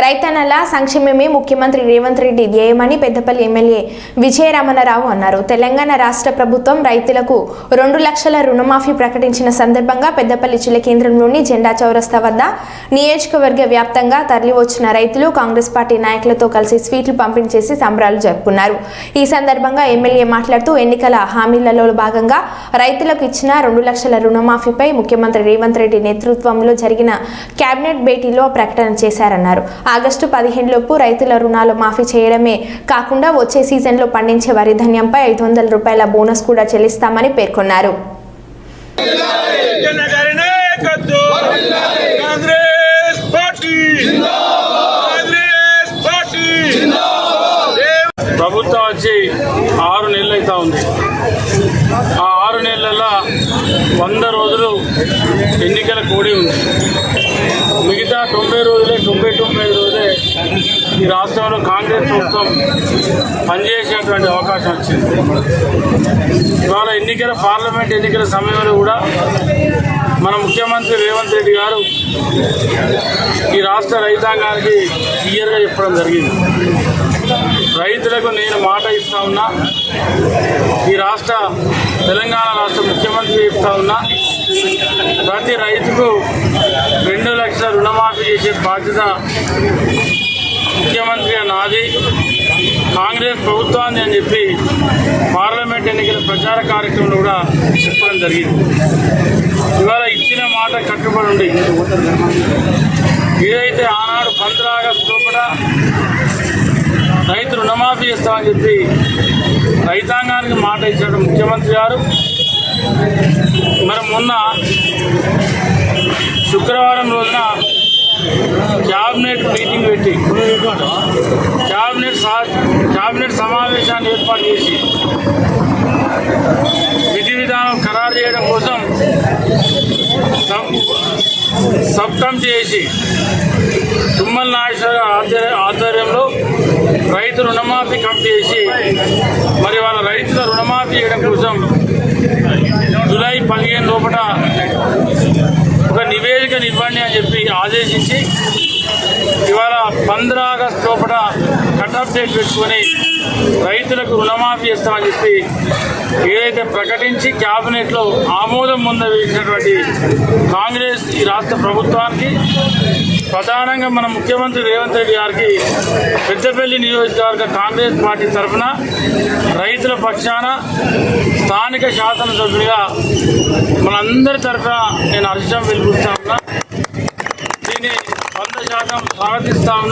రైతన్నల సంక్షేమమే ముఖ్యమంత్రి రేవంత్ రెడ్డి ధ్యేయమని పెద్దపల్లి ఎమ్మెల్యే విజయరమణరావు అన్నారు. తెలంగాణ రాష్ట్ర ప్రభుత్వం రైతులకు రెండు లక్షల రుణమాఫీ ప్రకటించిన సందర్భంగా పెద్దపల్లి జిల్లా కేంద్రంలోని జెండా చౌరస్తా వద్ద నియోజకవర్గ వ్యాప్తంగా తరలివచ్చిన రైతులు కాంగ్రెస్ పార్టీ నాయకులతో కలిసి స్వీట్లు పంపిణీ చేసి సంబరాలు జరుపుకున్నారు. ఈ సందర్భంగా ఎమ్మెల్యే మాట్లాడుతూ ఎన్నికల హామీలలో భాగంగా రైతులకు ఇచ్చిన రెండు లక్షల రుణమాఫీపై ముఖ్యమంత్రి రేవంత్ రెడ్డి నేతృత్వంలో జరిగిన కేబినెట్ భేటీలో ప్రకటన చేశారన్నారు. ఆగస్టు పదిహేనులోపు రైతుల రుణాలు మాఫీ చేయడమే కాకుండా వచ్చే సీజన్లో పండించే వరి ధాన్యంపై ఐదు వందల రూపాయల బోనస్ కూడా చెల్లిస్తామని పేర్కొన్నారు. ప్రభుత్వం వచ్చి ఆరు నెలలు అవుతా ఉంది. ఆ ఆరు నెలల వంద రోజులు ఎన్నికల కోడి ఉంది. మిగతా తొంభై రోజులే తొంభై తొంభై రోజులే ఈ రాష్ట్రంలో కాంగ్రెస్ ప్రభుత్వం పనిచేసేటువంటి అవకాశం వచ్చింది. ఇవాళ ఎన్నికల పార్లమెంట్ ఎన్నికల సమయంలో కూడా మన ముఖ్యమంత్రి రేవంత్ రెడ్డి గారు ఈ రాష్ట్ర రైతాంగానికి క్లియర్గా చెప్పడం జరిగింది. రైతులకు నేను మాట ఇస్తా ఉన్నా ఈ రాష్ట్ర తెలంగాణ రాష్ట్ర ముఖ్యమంత్రి చెప్తా ఉన్నా ప్రతి రైతుకు రెండు లక్షల రుణమాఫీ చేసే బాధ్యత ముఖ్యమంత్రి నాది. కాంగ్రెస్ ప్రభుత్వాన్ని అని చెప్పి పార్లమెంట్ ఎన్నికల ప్రచార కార్యక్రమంలో కూడా చెప్పడం జరిగింది. ఇవాళ ఇచ్చిన మాట కట్టుబడి ఉంది. ఏదైతే ఆనాడు పంద్ర ఆగస్టు లోపల రైతు రుణమాఫీ ఇస్తామని చెప్పి రైతాంగానికి మాట ఇచ్చాడు ముఖ్యమంత్రి గారు. మరి మొన్న శుక్రవారం రోజున క్యాబినెట్ మీటింగ్ పెట్టి క్యాబినెట్ సా- క్యాబినెట్ సమావేశాన్ని ఏర్పాటు చేసి విధి విధానం ఖరారు చేయడం కోసం సబ్ కమిటీ చేసి తుమ్మల నాగేశ్వర రైతు రుణమాఫీ కమిటీ చేసి మరి వాళ్ళ రైతుల రుణమాఫీ చేయడం కోసం జూలై పదిహేను లోపల ఒక నివేదిక ఇవ్వండి అని చెప్పి ఆదేశించి ఇవాళ పంద్ర ఆగస్టు లోపల కట్ డేట్ పెట్టుకొని రైతులకు రుణమాఫీ ఇస్తామని చెప్పి ఏదైతే ప్రకటించి క్యాబినెట్లో ఆమోదం ముందవేసినటువంటి కాంగ్రెస్ ఈ రాష్ట్ర ప్రభుత్వానికి ప్రధానంగా మన ముఖ్యమంత్రి రేవంత్ రెడ్డి గారికి పెద్దపల్లి నియోజకవర్గ కాంగ్రెస్ పార్టీ తరఫున రైతుల పక్షాన స్థానిక శాసనసభ్యుడిగా మనందరి తరఫున నేను హర్షం వెలిపిస్తా ఉన్నా. దీన్ని వంద శాతం స్వాగతిస్తా ఉన్నా.